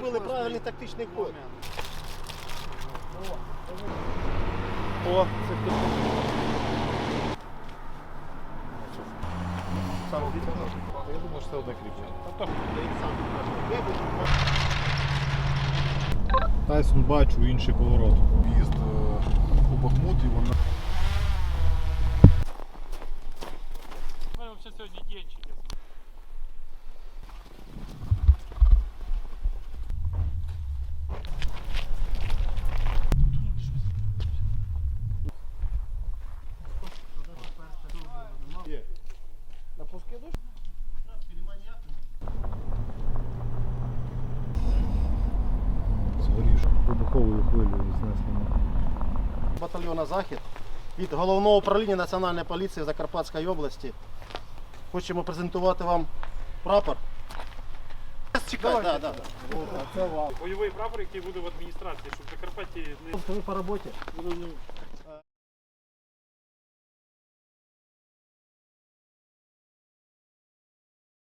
Були правильний тактичний ход. О, це хто? Сам. Я думаю, що це одне кріплення. Тайсон бачу інший поворот. В'їзд е, у Бахмут і вона. взагалі сьогодні денчик. Напуски душ? Згоріш вибуховою хвилею знесло. Батальйона Захід від головного управління Національної поліції Закарпатської області. Хочемо презентувати вам прапор. Чекай, да, да, да. Бойовий прапор, який буде в адміністрації, щоб в Закарпатті не Ви по роботі?